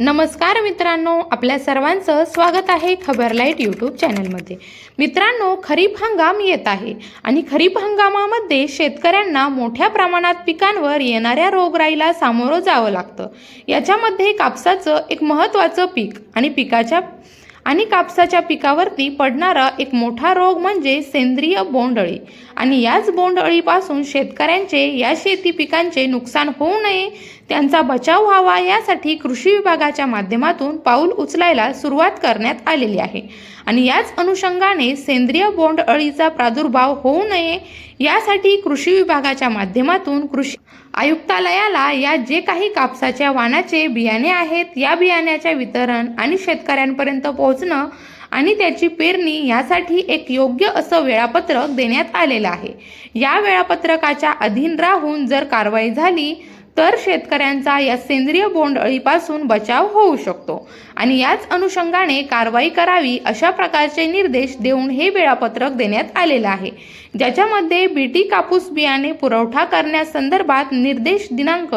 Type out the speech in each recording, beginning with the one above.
नमस्कार मित्रांनो आपल्या सर्वांचं स्वागत आहे खबर लाइट यूट्यूब चॅनलमध्ये. मित्रांनो खरीप हंगाम येत आहे आणि खरीप हंगामामध्ये शेतकऱ्यांना मोठ्या प्रमाणात पिकांवर येणाऱ्या रोगराईला सामोरं जावं लागतं. याच्यामध्ये कापसाचं एक महत्त्वाचं पीक आणि पिकाच्या आणि कापसाच्या पिकावरती पडणारा एक मोठा रोग म्हणजे सेंद्रिय बोंडअळी. आणि याच बोंडअळीपासून शेतकऱ्यांचे या शेती पिकांचे नुकसान होऊ नये त्यांचा बचाव व्हावा यासाठी कृषी विभागाच्या माध्यमातून पाऊल उचलायला सुरुवात करण्यात आलेली आहे. आणि याच अनुषंगाने सेंद्रिय बोंडअळीचा प्रादुर्भाव होऊ नये यासाठी कृषी विभागाच्या माध्यमातून कृषी आयुक्तालयाला या जे काही कापसाच्या वाणाचे बियाणे आहेत या बियाण्याच्या वितरण आणि शेतकऱ्यांपर्यंत पोहोचणं आणि त्याची पेरणी यासाठी एक योग्य असं वेळापत्रक देण्यात आलेलं आहे. या वेळापत्रकाच्या अधीन राहून जर कारवाई झाली तर शेतकऱ्यांचा या सेंद्रिय बोंडअळीपासून बचाव होऊ शकतो. आणि याच अनुषंगाने कारवाई करावी अशा प्रकारचे निर्देश देऊन हे वेळापत्रक देण्यात आलेलं आहे. ज्याच्यामध्ये बीटी कापूस बियाणे पुरवठा करण्यासंदर्भात निर्देश दिनांक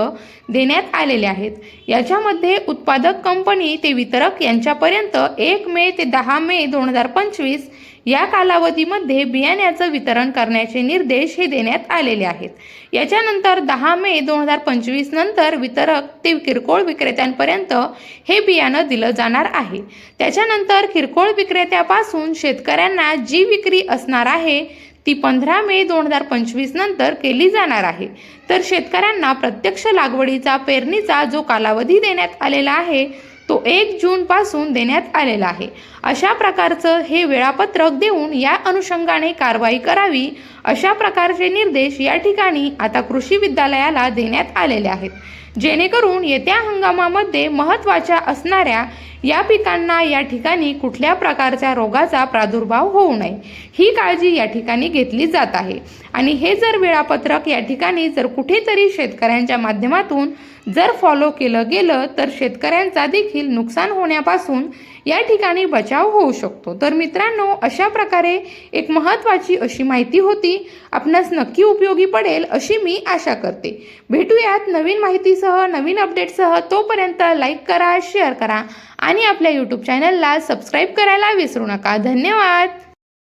देण्यात आलेले आहेत. याच्यामध्ये उत्पादक कंपनी ते वितरक यांच्यापर्यंत एक मे ते दहा मे दोन हजार पंचवीस या कालावधीमध्ये बियाण्याचं वितरण करण्याचे निर्देश हे देण्यात आलेले आहेत. याच्यानंतर दहा मे दोन हजार पंचवीस नंतर वितरक ते किरकोळ विक्रेत्यांपर्यंत हे बियाणं दिलं जाणार आहे. त्याच्यानंतर किरकोळ विक्रेत्यापासून शेतकऱ्यांना जी विक्री असणार आहे ती पंधरा मे दोन हजार पंचवीस नंतर केली जाणार आहे. तर शेतकऱ्यांना प्रत्यक्ष लागवडीचा पेरणीचा जो कालावधी देण्यात आलेला आहे तो एक जूनपासून देण्यात आलेला आहे. अशा प्रकारचं हे वेळापत्रक देऊन या अनुषंगाने कारवाई करावी अशा प्रकारचे निर्देश या ठिकाणी आता कृषी विद्यालयाला देण्यात आलेले आहेत. जेणेकरून येत्या हंगामामध्ये महत्त्वाच्या असणाऱ्या या पिकांना या ठिकाणी कुठल्या प्रकारच्या रोगाचा प्रादुर्भाव होऊ नये ही काळजी या ठिकाणी घेतली जात आहे. आणि हे जर वेळापत्रक या ठिकाणी जर कुठेतरी शेतकऱ्यांच्या माध्यमातून जर फॉलो केलं गेलं तर शेतकऱ्यांचा देखील नुकसान होण्यापासून या ठिकाणी बचाव होऊ शकतो. तर मित्रांनो अशा प्रकारे एक महत्त्वाची अशी माहिती होती. आपणास नक्की उपयोगी पडेल अशी मी आशा करते. भेटूयात नवीन माहितीसह नवीन अपडेटसह. तोपर्यंत लाईक करा शेअर करा आणि आपल्या यूट्यूब चॅनलला सबस्क्राईब करायला विसरू नका. धन्यवाद!